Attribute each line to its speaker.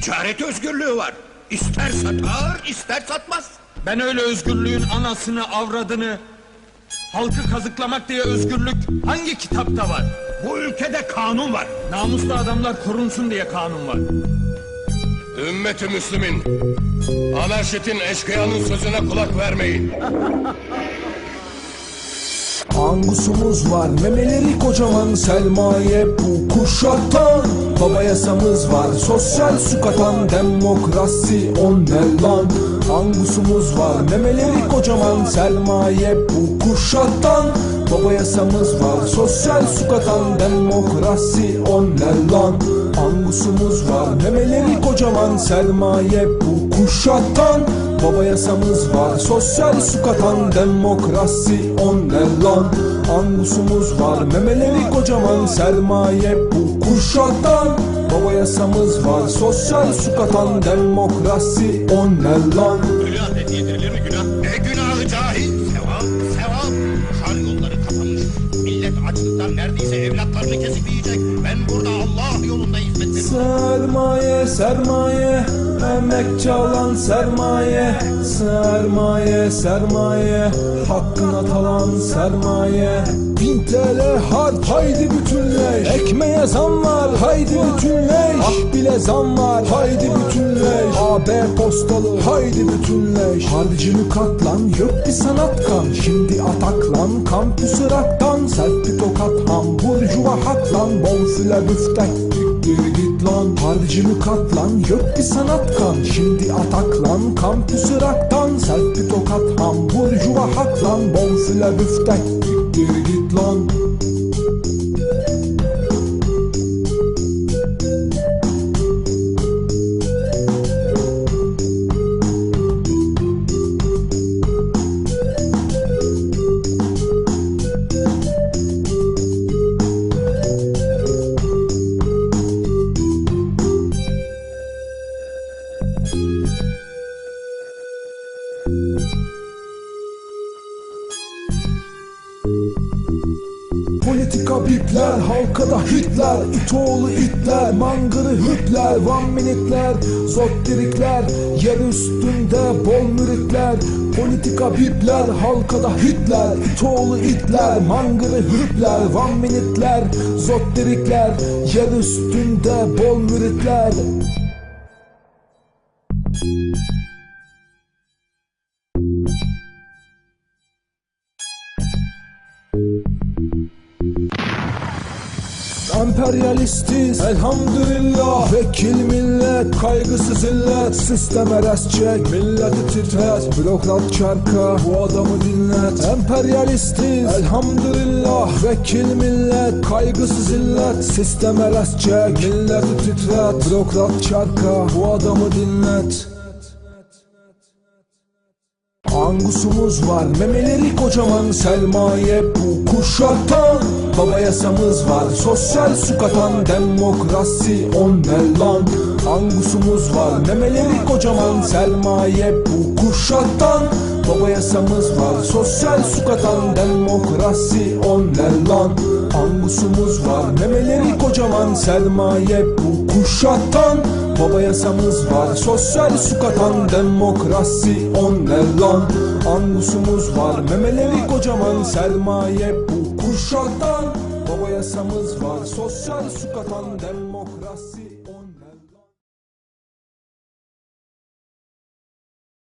Speaker 1: Ticaret özgürlüğü var. İster satar, ister satmaz.
Speaker 2: Ben öyle özgürlüğün anasını, avradını, halkı kazıklamak diye özgürlük hangi kitapta var?
Speaker 1: Bu ülkede kanun var.
Speaker 2: Namuslu adamlar korunsun diye kanun var.
Speaker 3: Ümmeti Müslümin, anarşitin eşkıyanın sözüne kulak vermeyin.
Speaker 4: Angusumuz var memeleri kocaman sermaye bu kuşatan Baba yasamız var sosyal su katan demokrasi on lan Angusumuz var memeleri kocaman sermaye bu kuşatan Baba yasamız var sosyal su katan demokrasi on lan Angusumuz var memeleri kocaman sermaye bu kuşatan Baba yasamız var sosyal su katan demokrasi on ne lan Angusumuz var memeleri kocaman sermaye bu kuşatan Baba yasamız var sosyal su katan demokrasi on ne lan
Speaker 1: günahı cahil? Sevap, sevap. Kar yolları kapanmış. Millet açlıktan neredeyse evlatlarını kesip yiyecek. Ben burada Allah yolunda
Speaker 4: Sermaye sermaye Emek çalan sermaye. Sermaye sermaye Hakkına talan sermaye. Bin TL harç haydi bütünleş Ekmeğe zam var haydi bütünleş Ah bile zam var haydi bütünleş AB postalı haydi bütünleş Harcını katlan yok bir sanat kan. Şimdi ataklan kampüs Irak'tan Selfie tokat ham burjuva haklan Bonfile büftek Siktir git lan Harcını katlan yok bir sanat kan. Şimdi ataklan kampüs Irak'tan Selfie tokat ham burjuva haklan. Bonfile büftek Politika bipler, halka da Hitler İtoğlu itler, mangırı hüpler One minutler, zottirikler Yer üstünde bol müritler. Politika bipler, halka da Hitler İtoğlu itler, mangırı hüpler One minutler, zottirikler Yer üstünde bol müritler Emperyalistiz. Elhamdülillah. Vekil millet kaygısız illet. Sisteme res çek. Milleti titret. Bürokrat çarka bu adamı dinlet. Emperyalistiz. Elhamdülillah. Vekil millet kaygısız illet. Sisteme res çek. Milleti titret. Bürokrat çarka bu adamı dinlet Angusumuz var? Memeleri kocaman sermaye bu kuşatan Baba yasamız var sosyal su katan demokrasi on ne lan Angusumuz var? Memeleri kocaman sermaye bu kuşatan Baba yasamız var sosyal su katan demokrasi on ne lan Angusumuz var memeleri kocaman. Sermaye bu kuşatan. Baba yasamız var sosyal su katan. Demokrasi on ne lan Angusumuz var memeleri kocaman. Sermaye bu kuşatan. Baba yasamız var sosyal su katan. Demokrasi